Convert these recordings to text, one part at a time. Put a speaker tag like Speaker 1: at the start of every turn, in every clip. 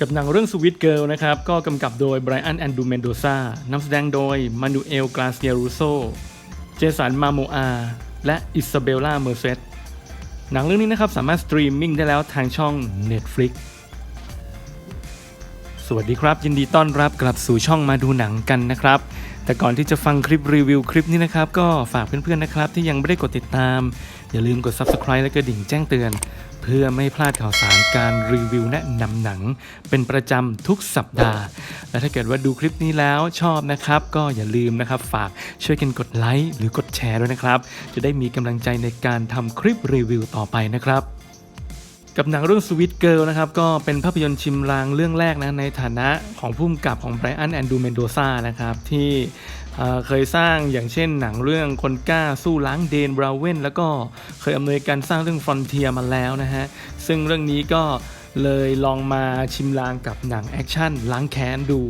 Speaker 1: กับหนังเรื่อง Sweet Girl นะครับ ก็กำกับโดยไบรอันแอนดูเมนโดซานำแสดงโดยมานูเอลกราเซียรูโซเจสันมาโมอา และอิซาเบลล่าเมอร์เซตหนังเรื่องนี้นะครับสามารถสตรีมมิ่งได้แล้วทางช่อง Netflix สวัสดีครับ ยินดีต้อนรับกลับสู่ช่องมาดูหนังกันนะครับ แต่ก่อนที่จะฟังคลิปรีวิวคลิปนี้นะครับ ก็ฝากเพื่อนๆนะครับ ที่ยังไม่ได้กดติดตาม อย่าลืมกด Subscribe และกระดิ่งแจ้งเตือน เพื่อไม่พลาดข่าวสารการรีวิวแนะนำหนัง เป็นประจำทุกสัปดาห์ และถ้าเกิดว่าดูคลิปนี้แล้วชอบนะครับ ก็อย่าลืมนะครับฝากช่วยกันกดไลค์หรือกดแชร์ด้วยนะครับ จะได้มีกำลังใจในการทำคลิปรีวิวต่อไปนะครับ กับหนังเรื่อง Sweet Girl นะครับก็เป็นภาพยนตร์ชิมลางเรื่องแรกนะในฐานะของผู้กำกับของไบรอันแอนดูเมนโดซานะครับที่เเคยสร้างอย่างเช่นหนังเรื่องคนกล้าสู้ล้างเดนบราเวนแล้วก็เคยอำนวยการสร้างเรื่องฟรอนเทียมาแล้วนะฮะซึ่งเรื่องนี้ก็เลยลองมาชิมลางกับหนังแอคชั่นล้างแค้นดู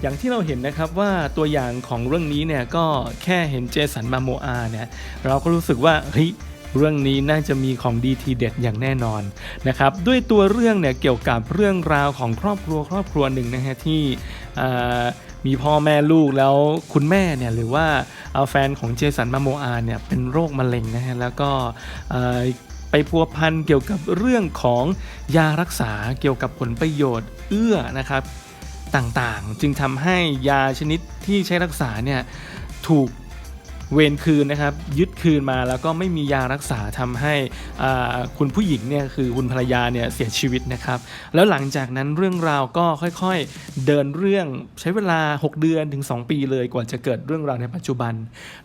Speaker 1: อย่างที่เราเห็นนะครับว่าตัวอย่างของเรื่องนี้เนี่ยก็แค่เห็นเจสันมาโมอาเนี่ยเราก็รู้สึกว่าเฮ้ย เรื่องนี้น่าจะมีของดีทีเด็ดอย่างแน่นอนนะครับด้วยตัวเรื่องเนี่ยเกี่ยวกับเรื่องราวของครอบครัวครอบครัวหนึ่งนะฮะที่มีพ่อแม่ลูกแล้วคุณแม่เนี่ยหรือว่าเอาแฟนของเจสันมาโมอาเนี่ยเป็นโรคมะเร็งนะฮะแล้วก็ไปพัวพันเกี่ยวกับเรื่องของยารักษาเกี่ยวกับผลประโยชน์เอื้อนะครับต่างๆ จึงทำให้ยาชนิดที่ใช้รักษาเนี่ยถูก เวรคืนนะครับยึดคืนมาแล้วก็ไม่มียารักษาทำให้คุณผู้หญิงเนี่ยคือคุณภรรยาเนี่ยเสียชีวิตนะครับ แล้วหลังจากนั้นเรื่องราวก็ค่อยๆเดินเรื่องใช้เวลา 6 เดือนถึง 2 ปีเลยกว่าจะเกิดเรื่องราวในปัจจุบัน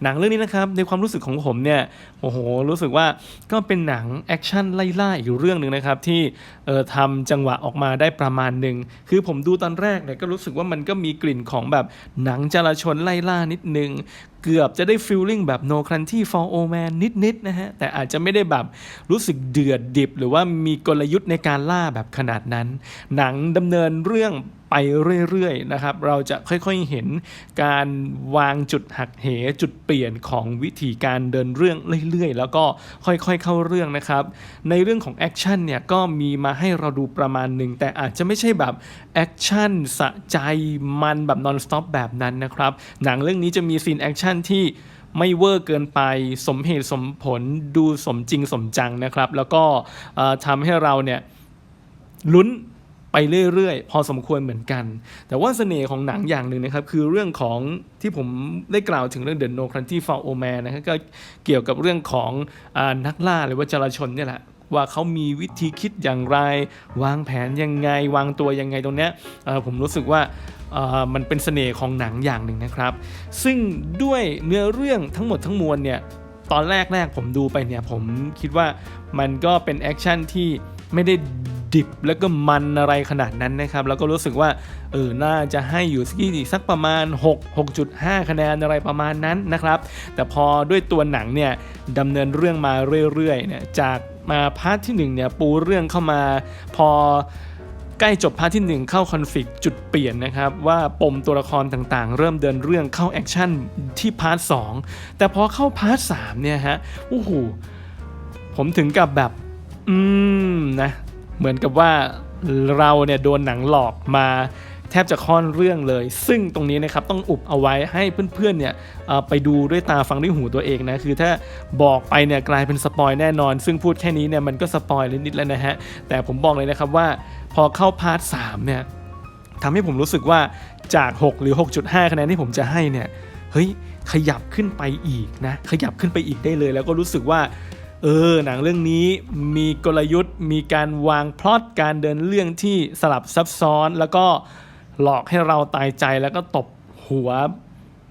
Speaker 1: หนังเรื่องนี้นะครับในความรู้สึกของผมเนี่ยโอ้โหรู้สึกว่าก็เป็นหนังแอคชั่นไล่ล่าอีกเรื่องหนึ่งนะครับที่เออทำจังหวะออกมาได้ประมาณหนึ่งคือผมดูตอนแรกเนี่ยก็รู้สึกว่ามันก็มีกลิ่นของแบบหนังจราชนไล่ล่านิดนึงเกือบจะได้ฟลลิ่งแบบโนครันที่ for Old Man นิดๆนะฮะ แต่อาจจะไม่ได้แบบรู้สึกเดือดดิบ หรือว่ามีกลยุทธ์ในการล่าแบบขนาดนั้น หนังดำเนินเรื่อง ไปเรื่อยๆนะครับ เราจะค่อยๆเห็นการวางจุดหักเหจุดเปลี่ยนของวิธีการเดินเรื่องเรื่อยๆ แล้วก็ค่อยๆเข้าเรื่องนะครับ ในเรื่องของแอคชั่นเนี่ยก็มีมาให้เราดูประมาณหนึ่งแต่อาจจะไม่ใช่แบบแอคชั่นสะใจมันแบบนอนสต็อปแบบนั้นนะครับ หนังเรื่องนี้จะมีซีนแอคชั่นที่ไม่เวอร์เกินไปสมเหตุสมผลดูสมจริงสมจังนะครับ แล้วก็ทำให้เราเนี่ยลุ้น ไปเรื่อยๆ พอสมควรเหมือนกัน แต่ว่าเสน่ห์ของหนังอย่างหนึ่งนะครับ คือเรื่องของที่ผมได้กล่าวถึงเรื่อง The No Country for Old Man นะครับก็เกี่ยวกับเรื่องของอนักล่าหรือว่าจราชนเนี่ยแหละว่าเขามีวิธีคิดอย่างไร วางแผนยังไง วางตัวยังไงตรงเนี้ยผมรู้สึกว่ามันเป็นเสน่ห์ของหนังอย่างหนึ่งนะครับ ซึ่งด้วยเนื้อเรื่องทั้งหมดทั้งมวลเนี่ยตอนแรกแรกผมดูไปเนี่ยผมคิดว่ามันก็เป็นแอคชั่นที่ไม่ได้ ดิบแล้วก็มันอะไรขนาดนั้นนะครับ แล้วก็รู้สึกว่าเออน่าจะให้อยู่ที่สักประมาณ 6 6.5 คะแนนอะไรประมาณนั้นนะครับ แต่พอด้วยตัวหนังเนี่ยดำเนินเรื่องมาเรื่อยๆเนี่ยจากมาพาร์ทที่1เนี่ยปูเรื่องเข้ามาพอใกล้จบพาร์ทที่ 1 เข้าคอนฟ lict จุดเปลี่ยนนะครับ ว่าปมตัวละครต่างๆ เริ่มเดินเรื่องเข้าแอคชั่นที่พาร์ท2แต่พอเข้าพาร์ท3เนี่ยฮะโอ้โหผมถึงกับแบบ อืมนะ เหมือนกับว่าเราเนี่ยโดนหนังหลอกมาแทบจะค่อนเรื่องเลย ซึ่งตรงนี้นะครับต้องอุบเอาไว้ให้เพื่อนๆเนี่ยไปดูด้วยตาฟังด้วยหูตัวเองนะคือถ้าบอกไปเนี่ยกลายเป็นสปอยแน่นอน ซึ่งพูดแค่นี้เนี่ยมันก็สปอยนิดๆแล้วนะฮะแต่ผมบอกเลยนะครับว่าพอเข้าพาร์ท3เนี่ยทำให้ผมรู้สึกว่าจาก 6 หรือ 6.5 คะแนนที่ผมจะให้เนี่ยเฮ้ยขยับขึ้นไปอีกนะขยับขึ้นไปอีกได้เลย แล้วก็รู้สึกว่า เออหนังเรื่องนี้มีกลยุทธ์ มีการวางพล็อตการเดินเรื่องที่สลับซับซ้อน แล้วก็หลอกให้เราตายใจแล้วก็ตบหัว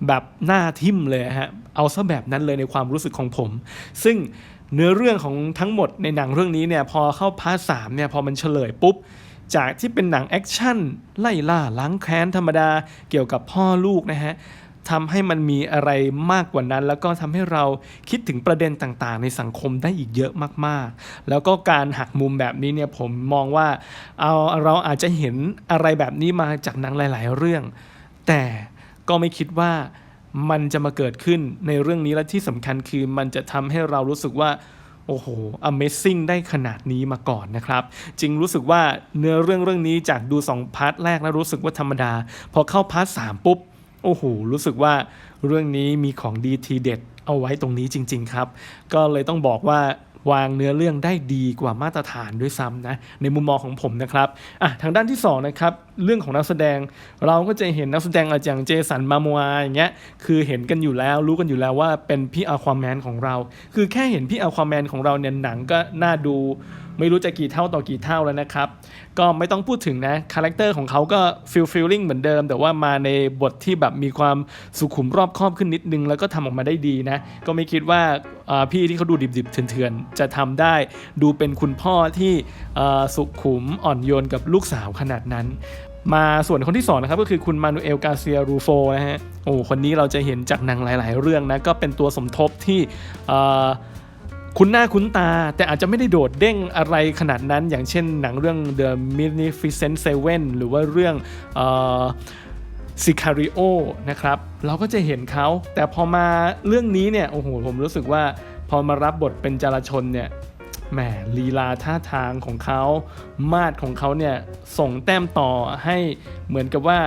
Speaker 1: แบบหน้าทิ่มเลยฮะเอาซะแบบนั้นเลยในความรู้สึกของผม ซึ่งเนื้อเรื่องของทั้งหมดในหนังเรื่องนี้เนี่ยพอเข้าพาร์ทสามเนี่ยพอมันเฉลยปุ๊บจากที่เป็นหนังแอคชั่นไล่ล่าล้างแค้นธรรมดาเกี่ยวกับพ่อลูกนะฮะ ทำให้มันมีอะไรมากกว่านั้น แล้วก็ทำให้เราคิดถึงประเด็นต่างๆ ในสังคมได้อีกเยอะมากๆ แล้วก็การหักมุมแบบนี้เนี่ยผมมองว่าเอาเราอาจจะเห็นอะไรแบบนี้มาจากหนังหลาย ๆ เรื่อง แต่ก็ไม่คิดว่ามันจะมาเกิดขึ้นในเรื่องนี้และที่สำคัญคือมันจะทำให้เรารู้สึกว่าโอ้โห Amazing ได้ขนาดนี้มาก่อนนะครับ จริงรู้สึกว่าเนื้อเรื่องเรื่องนี้จากดู 2 พาร์ทแรกแล้วรู้สึกว่าธรรมดา พอเข้าพาร์ทสามปุ๊บ โอ้โห รู้สึกว่าเรื่องนี้มีของดีทีเด็ดเอาไว้ตรงนี้จริง ๆ ครับ ก็เลยต้องบอกว่าวางเนื้อเรื่องได้ดีกว่ามาตรฐานด้วยซ้ำนะ ในมุมมองของผมนะครับอะทางด้านที่สองนะครับเรื่องของนักแสดง เราก็จะเห็นนักแสดงอย่างเจสันมามัวอย่างเงี้ยคือเห็นกันอยู่แล้วรู้กันอยู่แล้วว่าเป็นพี่อาควาแมนของเรา คือแค่เห็นพี่อาควาแมนของเราเนี่ยหนังก็น่าดู ไม่รู้จะกี่เท่าต่อกี่เท่าแล้วนะครับ ก็ไม่ต้องพูดถึงนะคาแรคเตอร์ของเขาก็ฟิลฟิลลิ่งเหมือนเดิม แต่ว่ามาในบทที่แบบมีความสุขุมรอบคอบขึ้นนิดนึง แล้วก็ทำออกมาได้ดีนะ ก็ไม่คิดว่าพี่ที่เขาดูดิบๆเถื่อนๆจะทำได้ดูเป็นคุณพ่อที่สุขุมอ่อนโยนกับลูกสาวขนาดนั้นมาส่วนคนที่สองนะครับก็คือคุณมานูเอลกาเซียรูโฟนะฮะโอ้คนนี้เราจะเห็นจากหนังหลาย ๆ เรื่องนะ ก็เป็นตัวสมทบที่ คุ้นหน้าคุ้นตา แต่อาจจะไม่ได้โดดเด้งอะไรขนาดนั้น อย่างเช่นหนังเรื่อง The Magnificent Seven หรือว่าเรื่องซิคาริโอนะครับ เราก็จะเห็นเขา แต่พอมาเรื่องนี้เนี่ย โอ้โห ผมรู้สึกว่าพอมารับบทเป็นจารชนเนี่ยแหมลีลาท่าทางของเขา มาดของเขาเนี่ย ส่งแต้มต่อให้เหมือนกับว่า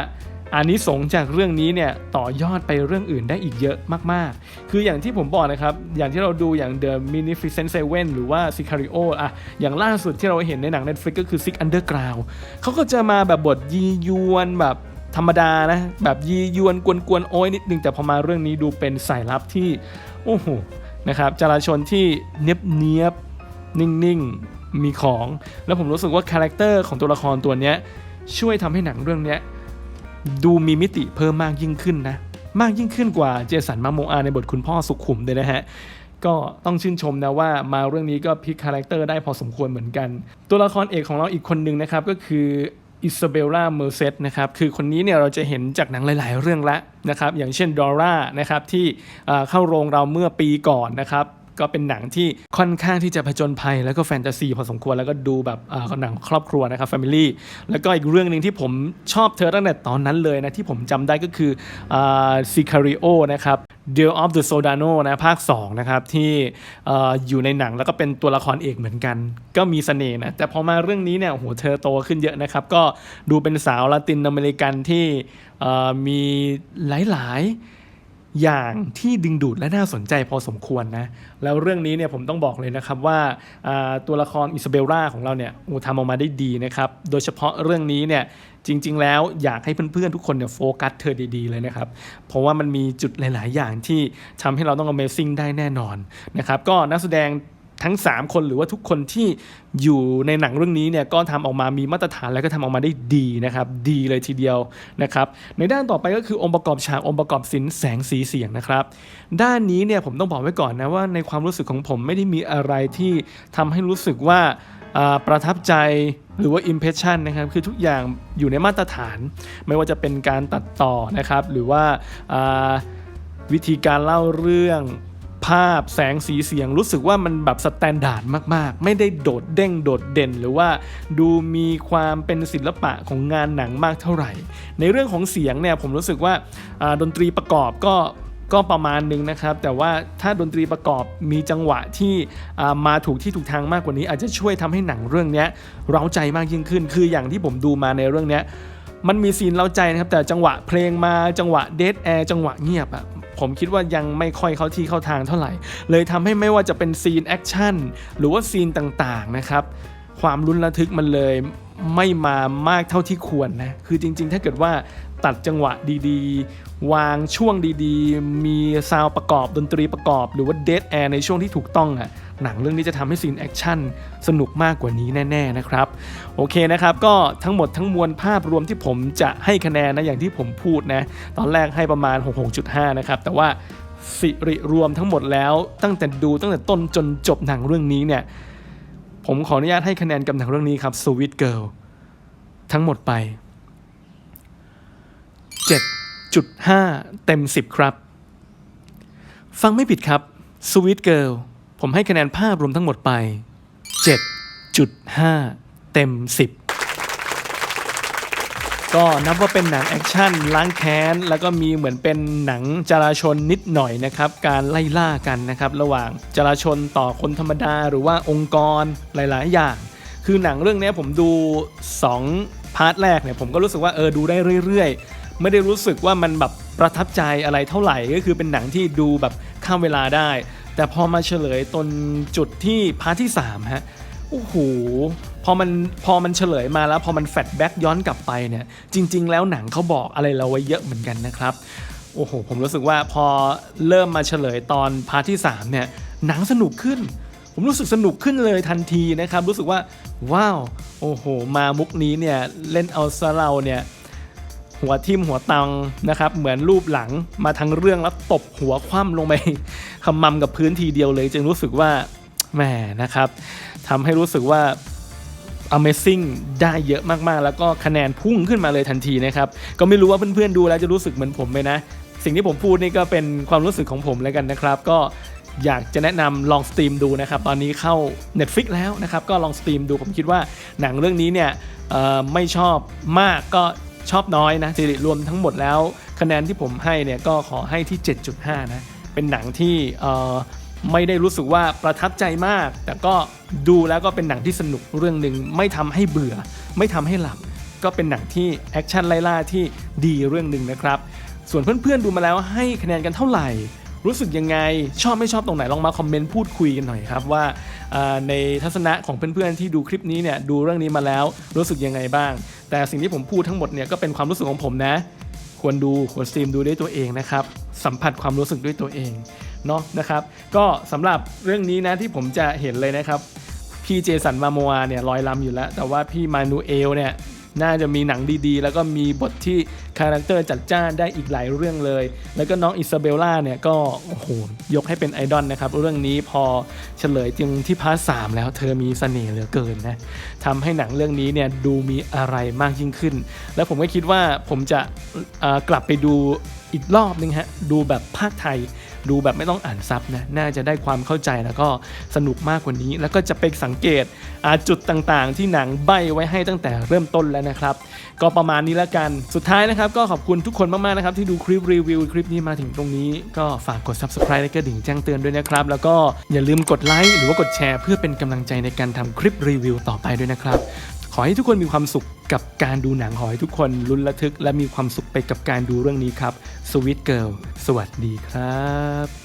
Speaker 1: อานิสงส์จากเรื่องนี้เนี่ยต่อยอดไปเรื่องอื่นได้อีกเยอะมากๆ คืออย่างที่ผมบอกนะครับ อย่างที่เราดูอย่าง The Magnificent Seven หรือว่า Sicario อะอย่างล่าสุดที่เราเห็นในหนัง Netflix ก็คือ Six Underground เขาก็จะมาแบบบทยียวนแบบธรรมดานะ แบบยียวนกวนๆโอ้ยนิดนึง แต่พอมาเรื่องนี้ดูเป็นสายลับที่ โอ้โหนะครับจราชนที่เนียบเนียบๆนิ่งๆมีของ แล้วผมรู้สึกว่าคาแรคเตอร์ของตัวละครตัวเนี้ยช่วยทำให้หนังเรื่องเนี้ ดูมีมิติเพิ่มมากยิ่งขึ้นนะ มากยิ่งขึ้นกว่าเจสันมาโมอาในบทคุณพ่อสุขุมเลยนะฮะก็ต้องชื่นชมนะว่ามาเรื่องนี้ก็พลิกคาแรคเตอร์ได้พอสมควรเหมือนกัน ตัวละครเอกของเราอีกคนหนึ่งนะครับ ก็คืออิซาเบลล่าเมอร์เซตนะครับ คือคนนี้เนี่ยเราจะเห็นจากหนังหลาย ๆ เรื่องแล้วนะครับ อย่างเช่นดอร่านะครับที่เข้าโรงเราเมื่อปีก่อนนะครับ ก็เป็นหนังที่ค่อนข้างที่จะผจญภัย แล้วก็แฟนตาซีพอสมควรแล้วก็ดูแบบหนังครอบครัวนะครับ Family แล้วก็อีกเรื่องหนึ่งที่ผมชอบเธอตั้งแต่ตอนนั้นเลยนะ ที่ผมจำได้ก็คืออ่า Sicario นะครับ Deal of the Soldano นะภาค 2 นะครับ ที่อ่อยู่ในหนังแล้วก็เป็นตัวละครเอกเหมือนกัน ก็มีเสน่ห์นะ แต่พอมาเรื่องนี้เนี่ยโหเธอโตขึ้นเยอะนะครับ ก็ดูเป็นสาวละตินอเมริกันที่มีหลาย ๆ อย่างที่ดึงดูดและน่าสนใจพอสมควรนะแล้วเรื่องนี้เนี่ยผมต้องบอกเลยนะครับว่าตัวละครอิซาเบลล่าของเราเนี่ยโอ้ทำออกมาได้ดีนะครับโดยเฉพาะเรื่องนี้เนี่ยจริง ๆ แล้วอยากให้เพื่อนๆทุกคนเนี่ยโฟกัสเธอดีๆเลยนะครับ เพราะว่ามันมีจุดหลาย ๆ อย่างที่ทำให้เราต้อง Amazing ได้แน่นอนนะครับก็นักแสดง ทั้ง 3 คนหรือว่าทุกคนที่อยู่ในหนังเรื่องนี้เนี่ยก็ทำออกมามีมาตรฐานแล้วก็ทำออกมาได้ดีนะครับ ดีเลยทีเดียวนะครับ ในด้านต่อไปก็คือองค์ประกอบฉากองค์ประกอบศิลป์แสงสีเสียงนะครับ ด้านนี้เนี่ยผมต้องบอกไว้ก่อนนะว่าในความรู้สึกของผมไม่ได้มีอะไรที่ทำให้รู้สึกว่าประทับใจหรือว่า impression นะครับ คือทุกอย่างอยู่ในมาตรฐาน ไม่ว่าจะเป็นการตัดต่อนะครับ หรือว่าวิธีการเล่าเรื่อง ภาพแสงสีเสียงรู้สึกว่ามันแบบสแตนดาร์ดมากๆ ไม่ได้โดดเด้งโดดเด่น หรือว่าดูมีความเป็นศิลปะของงานหนังมากเท่าไหร่ ในเรื่องของเสียงเนี่ยผมรู้สึกว่าดนตรีประกอบก็ก็ประมาณนึงนะครับ แต่ว่าถ้าดนตรีประกอบมีจังหวะที่มาถูกที่ถูกทางมากกว่านี้ อาจจะช่วยทำให้หนังเรื่องนี้เร้าใจมากยิ่งขึ้น คืออย่างที่ผมดูมาในเรื่องนี้มันมีซีนเร้าใจนะครับแต่จังหวะเพลงมาจังหวะเดทแอร์จังหวะเงียบอะ ผมคิดว่ายังไม่ค่อยเข้าที่เข้าทางเท่าไหร่ เลยทำให้ไม่ว่าจะเป็นซีนแอคชั่นหรือว่าซีนต่างๆนะครับความลุ้นระทึกมันเลยไม่มามากเท่าที่ควรนะคือจริง ๆ ถ้าเกิดว่าตัดจังหวะดีๆ วางช่วงดีๆ มีซาวประกอบดนตรีประกอบ หรือว่าเดทแอร์ในช่วงที่ถูกต้องอะ หนังเรื่องนี้จะทำให้ซีนแอคชั่นสนุกมากกว่านี้แน่ๆนะครับ โอเคนะครับ ก็ทั้งหมดทั้งมวลภาพรวมที่ผมจะให้คะแนนนะอย่างที่ผมพูดนะ ตอนแรกให้ประมาณ 66.5 นะครับ แต่ว่าสิริรวมทั้งหมดแล้วตั้งแต่ดูตั้งแต่ต้นจนจบหนังเรื่องนี้เนี่ย ผมขออนุญาตให้คะแนนกับหนังเรื่องนี้ครับ Sweet Girl ทั้งหมดไป 7.5 เต็ม 10 ครับ ฟังไม่ผิดครับ Sweet Girl ผมให้คะแนนภาพรวมทั้งหมดไป 7.5 เต็ม 10 ก็นับว่าเป็นหนังแอคชั่นล้างแค้น แล้วก็มีเหมือนเป็นหนังจราชนนิดหน่อยนะครับ การไล่ล่ากันนะครับ ระหว่างจราชนต่อคนธรรมดา หรือว่าองค์กรหลาย ๆ อย่าง คือหนังเรื่องนี้ผมดู 2 พาร์ทแรกเนี่ยผมก็รู้สึกว่าเออดูได้เรื่อย ๆ ไม่ได้รู้สึกว่ามันแบบประทับใจอะไรเท่าไหร่ก็คือเป็นหนังที่ดูแบบข้ามเวลาได้ แต่พอมาเฉลยตนจุดที่พาร์ทที่3ฮะโอ้โหพอมันพอมันเฉลยมาแล้วพอมันแฟลแบ็กย้อนกลับไปเนี่ยจริง ๆ แล้วหนังเขาบอกอะไรเราไว้เยอะเหมือนกันนะครับโอ้โหผมรู้สึกว่าพอเริ่มมาเฉลยตอนพาร์ทที่3เนี่ยหนังสนุกขึ้น ผมรู้สึกสนุกขึ้นเลยทันทีนะครับ รู้สึกว่าว้าวโอ้โห มามุกนี้เนี่ยเล่นเอาซะเราเนี่ย หัวทิ่มหัวตังนะครับ เหมือนรูปหลังมาทั้งเรื่องแล้วตบหัวคว่ำลงไปขมำกับพื้นทีเดียวเลย จึงรู้สึกว่าแหมนะครับทำให้รู้สึกว่า Amazing ได้เยอะมากๆ แล้วก็คะแนนพุ่งขึ้นมาเลยทันทีนะครับ ก็ไม่รู้ว่าเพื่อนๆดูแล้วจะรู้สึกเหมือนผมไหมนะ สิ่งที่ผมพูดนี่ก็เป็นความรู้สึกของผมแล้วกันนะครับ ก็อยากจะแนะนำลองสตรีมดูนะครับ ตอนนี้เข้า Netflix แล้วนะครับ ก็ลองสตรีมดูผมคิดว่าหนังเรื่องนี้เนี่ยไม่ชอบมากก็ ชอบน้อยนะสิริรวมทั้งหมดแล้ว คะแนนที่ผมให้เนี่ยก็ขอให้ที่ 7.5 นะ เป็นหนังที่เอ่อไม่ได้รู้สึกว่าประทับใจมาก แต่ก็ดูแล้วก็เป็นหนังที่สนุกเรื่องหนึ่งไม่ทำให้เบื่อ ไม่ทำให้หลับ ก็เป็นหนังที่แอคชั่นไล่ล่าที่ดีเรื่องหนึ่งนะครับ ส่วนเพื่อนๆดูมาแล้วให้คะแนนกันเท่าไหร่ รู้สึกยังไง ชอบไม่ชอบตรงไหนลองมาคอมเมนต์พูดคุยกันหน่อยครับว่าในทัศนะของเพื่อนๆที่ดูคลิปนี้เนี่ยดูเรื่องนี้มาแล้วรู้สึกยังไงบ้าง แต่สิ่งที่ผมพูดทั้งหมดเนี่ยก็เป็นความรู้สึกของผมนะ ควรดูควรสตรีมดูด้วยตัวเองนะครับสัมผัสความรู้สึกด้วยตัวเองเนาะนะครับ ก็สำหรับเรื่องนี้นะที่ผมจะเห็นเลยนะครับพี่เจสันมาโมอาเนี่ยลอยลำอยู่แล้ว แต่ว่าพี่มานูเอลเนี่ย น่าจะมีหนังดีๆ แล้วก็มีบทที่คาแรคเตอร์จัดจ้านได้อีกหลายเรื่องเลย แล้วก็น้องอิซาเบลล่าเนี่ยก็โอ้โหยกให้เป็นไอดอลนะครับ เรื่องนี้พอเฉลยจึงที่พาร์ทสามแล้วเธอมีเสน่ห์เหลือเกินนะทำให้หนังเรื่องนี้เนี่ยดูมีอะไรมากยิ่งขึ้น แล้วผมก็คิดว่าผมจะกลับไปดูอีกรอบนึงฮะดูแบบภาคไทย ดูแบบไม่ต้องอ่านซับนะน่าจะได้ความเข้าใจแล้วก็สนุกมากกว่านี้ แล้วก็จะไปสังเกตจุดต่างๆ ที่หนังใบไว้ให้ตั้งแต่เริ่มต้นแล้วนะครับ ก็ประมาณนี้แล้วกันสุดท้ายนะครับ ก็ขอบคุณทุกคนมากๆนะครับที่ดูคลิปรีวิวคลิปนี้มาถึงตรงนี้ ก็ฝากกด subscribe และกระดิ่งแจ้งเตือนด้วยนะครับ แล้วก็อย่าลืมกดไลค์หรือว่ากดแชร์เพื่อเป็นกำลังใจในการทำคลิปรีวิวต่อไปด้วยนะครับ ขอให้ทุกคนมีความสุขกับการดูหนังขอให้ทุกคนลุ้นระทึก และมีความสุขไปกับการดูเรื่องนี้ครับสวิตเกิลสวัสดีครับ